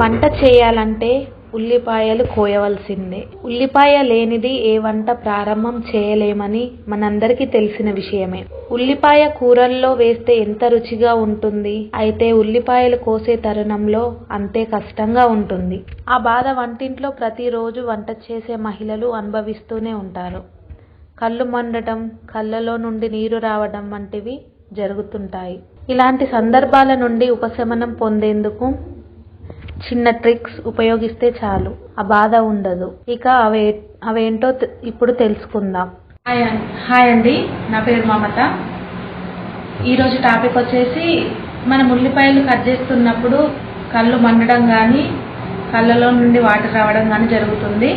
వంట చేయాలంటే ఉల్లిపాయలు కోయవలసిందే. ఉల్లిపాయ లేనిది ఏ వంట ప్రారంభం చేయలేమని మనందరికీ తెలిసిన విషయమే. ఉల్లిపాయ కూరల్లో వేస్తే ఎంత రుచిగా ఉంటుంది? అయితే ఉల్లిపాయలు కోసే తరుణంలో అంతే కష్టంగా ఉంటుంది. ఆ బాధ వంటింట్లో ప్రతిరోజు వంట చేసే మహిళలు అనుభవిస్తూనే ఉంటారు. కళ్ళు మండటం కళ్ళలో నుండి నీరు రావడం వంటివి జరుగుతుంటాయి. ఇలాంటి సందర్భాల నుండి ఉపశమనం పొందేందుకు చిన్న ట్రిక్స్ ఉపయోగిస్తే చాలు. ఆ బాధ ఉండదు. ఇక అవే అవేంటో ఇప్పుడు తెలుసుకుందాం. హాయ్ హాయ్ అండి. నా పేరు మమత. ఈరోజు టాపిక్ వచ్చేసి మనం ఉల్లిపాయలు కట్ చేస్తున్నప్పుడు కళ్ళు మండడం కానీ కళ్ళలో నుండి వాటర్ రావడం కానీ జరుగుతుంది.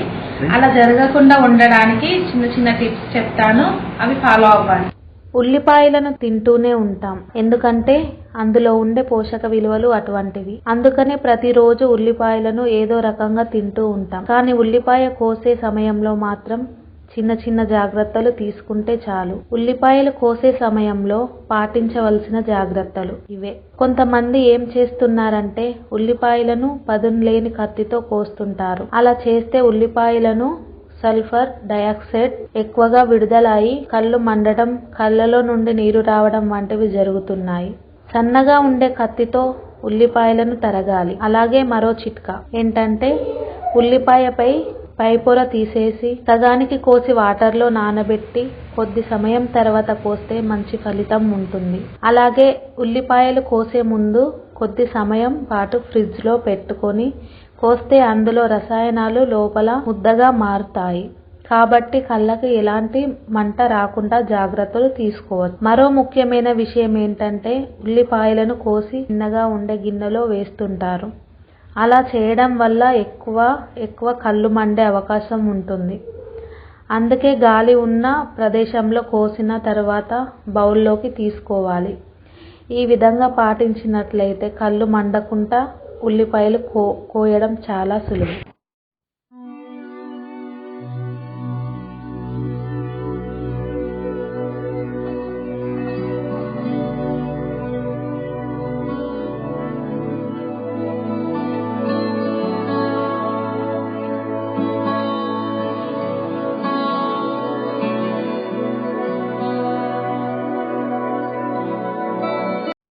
అలా జరగకుండా ఉండడానికి చిన్న చిన్న టిప్స్ చెప్తాను. అవి ఫాలో అవ్వాలి ఉల్లిపాయలను తింటూనే ఉంటాం. ఎందుకంటే అందులో ఉండే పోషక విలువలు అటువంటివి. అందుకనే ప్రతిరోజు ఉల్లిపాయలను ఏదో రకంగా తింటూ ఉంటాం. కానీ ఉల్లిపాయ కోసే సమయంలో మాత్రం చిన్న చిన్న జాగ్రత్తలు తీసుకుంటే చాలు. ఉల్లిపాయలు కోసే సమయంలో పాటించవలసిన జాగ్రత్తలు ఇవే. కొంతమంది ఏం చేస్తున్నారంటే ఉల్లిపాయలను పదును లేని కత్తితో కోస్తుంటారు. అలా చేస్తే ఉల్లిపాయలను సల్ఫర్ డయాక్సైడ్ ఎక్కువగా విడుదల అయి కళ్ళు మండటం కళ్ళలో నుండి నీరు రావడం వంటివి జరుగుతున్నాయి. సన్నగా ఉండే కత్తితో ఉల్లిపాయలను తరగాలి. అలాగే మరో చిట్కా ఏంటంటే ఉల్లిపాయపై పైపొర తీసేసి సగానికి కోసి వాటర్లో నానబెట్టి కొద్ది సమయం తర్వాత కోస్తే మంచి ఫలితం ఉంటుంది. అలాగే ఉల్లిపాయలు కోసే ముందు కొద్ది సమయం పాటు ఫ్రిడ్జ్లో పెట్టుకొని కోస్తే అందులో రసాయనాలు లోపల ముద్దగా మారుతాయి. కాబట్టి కళ్ళకి ఎలాంటి మంట రాకుండా జాగ్రత్తలు తీసుకోవచ్చు మరో ముఖ్యమైన విషయం ఏంటంటే ఉల్లిపాయలను కోసి చిన్నగా ఉండే గిన్నెలో వేస్తుంటారు. అలా చేయడం వల్ల ఎక్కువ ఎక్కువ కళ్ళు మండే అవకాశం ఉంటుంది. అందుకే గాలి ఉన్న ప్రదేశంలో కోసిన తర్వాత బౌల్లోకి తీసుకోవాలి. ఈ విధంగా పాటించినట్లయితే కళ్ళు మండకుండా ఉల్లిపాయలు కో కోయడం చాలా సులువు